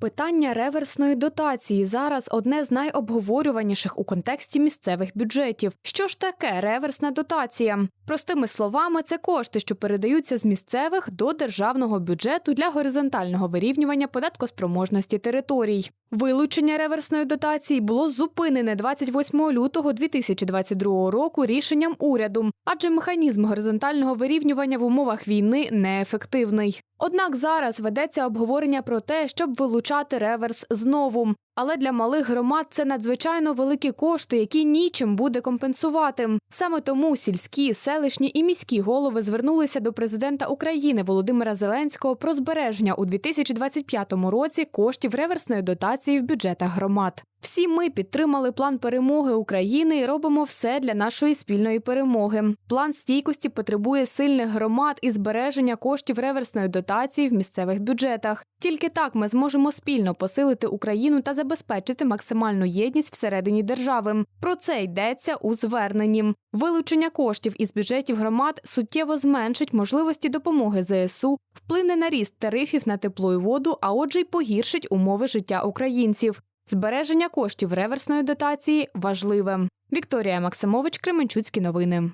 Питання реверсної дотації зараз одне з найобговорюваніших у контексті місцевих бюджетів. Що ж таке реверсна дотація? Простими словами, це кошти, що передаються з місцевих до державного бюджету для горизонтального вирівнювання податкоспроможності територій. Вилучення реверсної дотації було зупинене 28 лютого 2022 року рішенням уряду, адже механізм горизонтального вирівнювання в умовах війни неефективний. Однак зараз ведеться обговорення про те, щоб вилучати реверс знову. Але для малих громад це надзвичайно великі кошти, які нічим буде компенсувати. Саме тому сільські, селищні і міські голови звернулися до президента України Володимира Зеленського про збереження у 2025 році коштів реверсної дотації в бюджетах громад. Всі ми підтримали план перемоги України і робимо все для нашої спільної перемоги. План стійкості потребує сильних громад і збереження коштів реверсної дотації в місцевих бюджетах. Тільки так ми зможемо спільно посилити Україну та забезпечити максимальну єдність всередині держави. Про це йдеться у зверненні. Вилучення коштів із бюджетів громад суттєво зменшить можливості допомоги ЗСУ, вплине на ріст тарифів на тепло і воду, а отже, й погіршить умови життя українців. Збереження коштів реверсної дотації важливе. Вікторія Максимович, Кременчуцькі новини.